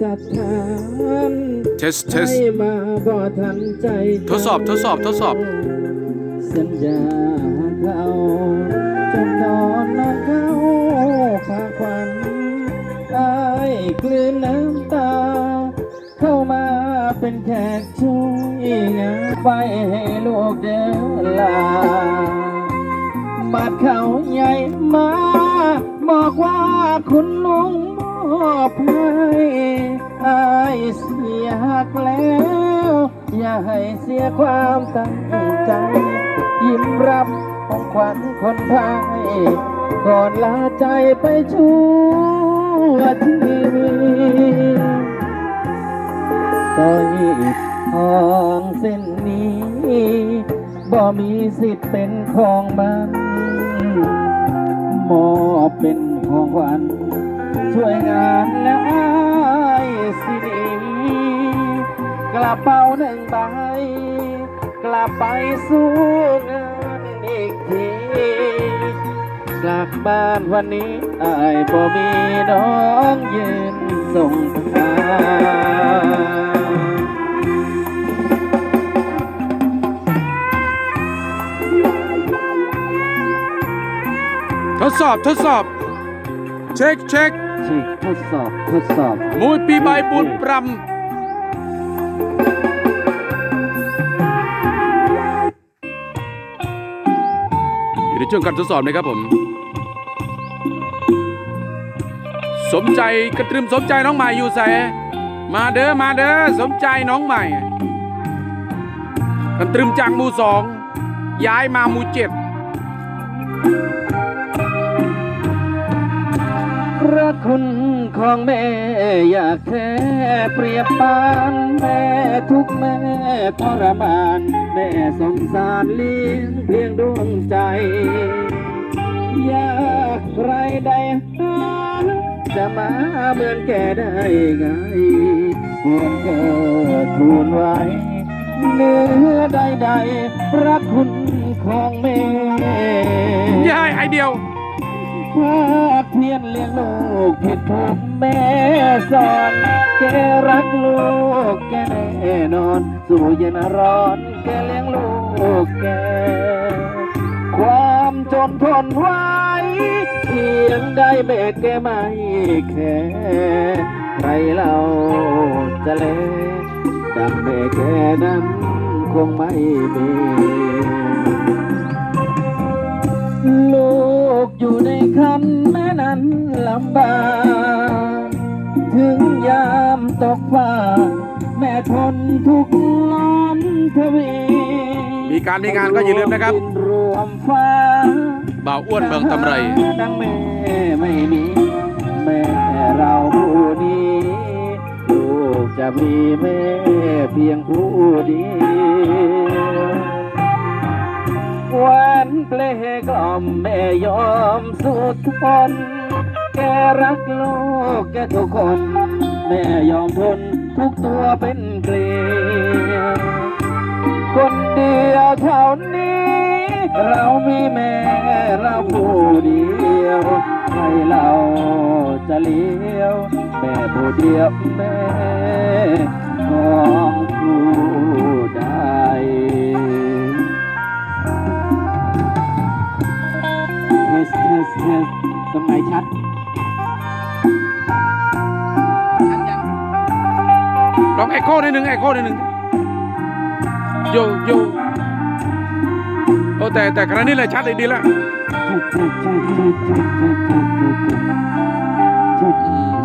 สถานเทสเทสให้มาบ่ทันใจทดสอบทดสอบทดสอบสัญญาเขาจนนอนนอนเข้าพาควันไอ้ายกลืนน้ำตา เข้ามาเป็นแขกช่วยงานไปให้ลูกเดินลาบาดเขาใหญ่มา บอกว่าคุณลุงม อบให้อายเสียหักแล้ว อย่าให้เสียความตั้งใจ ยิ้มรับของขวัญคนไทยก่อนลาใจไปชั่วทีต่อยทองเส้นนี้บ่มีสิทธิ์เป็นของมันมอบเป็นของขวัญ ช่วยงานและอายสิหนีกระเป๋าหนึ่งใบกลับไปสู้งานอีกทีกลับบ้านวันนี้ไอายบ่มีน้องยืนส่งทางทดสอบทดสอบ เช็คเช็คเช็คทดสอบทดสอบมุยปีใบบุญปรำอยู่ในช่วงการทดสอบนะครับผม สมใจกระตรึมสมใจน้องใหม่อยู่ใส่มาเด้อมาเด้อสมใจน้องใหม่กันตรึมจากมูสองย้ายมามูเจ็ด พระคุณของแม่อยากแท้เปรียบปานแม่ทุกแม่ทรมาน แม่สงสารเลี้ยงเพียงดวงใจ อยากใครได้หาจะมาเหมือนแกได้ไงควรเกิดทูลไว้เนื้อใดๆพระคุณของแม่ย้ายไอเดียว ภาคเพียนเลี้ยงลูกผิดถูกแม่สอนแกรักลูกแกแน่นอน สู้เย็นร้อนแกเลี้ยงลูกแก ความจนทนไว้เพียงได้เบกแกไม่แค่ใครเราจะเลดังเบกแกนั้นคงไม่มีลูก อยู่ในคันแม่นั้นลำบาก ถึงยามตกฟ้า แม่ทนทุกข์ล้นทวีมีการมีงานก็อย่าลืมนะครับดิรวมฟ้าบ่าวอ้วนเมืองตำไร ดังแม่ไม่มีแม่เราผู้นี้ลูกจะมีแม่เพียงผู้เดียว มแม่ยอมสุดทน แกรักลูกแกทุกคน แม่ยอมทนทุกตัวเป็นเกลียวคนเดียวเท่านี้ เรามีแม่เราผู้เดียวให้เราจะเลี้ยว แม่ผู้เดียวแม่ของผู้ ตรงไหนชัดลองเอ็โคนิดนึงเอ็โคนิดนึงโยโยโอ้แต่แต่ครั้งนี้แหละชัดเลยดีแล้วชัดชัดชัดชัดชัดชัดชัดชัด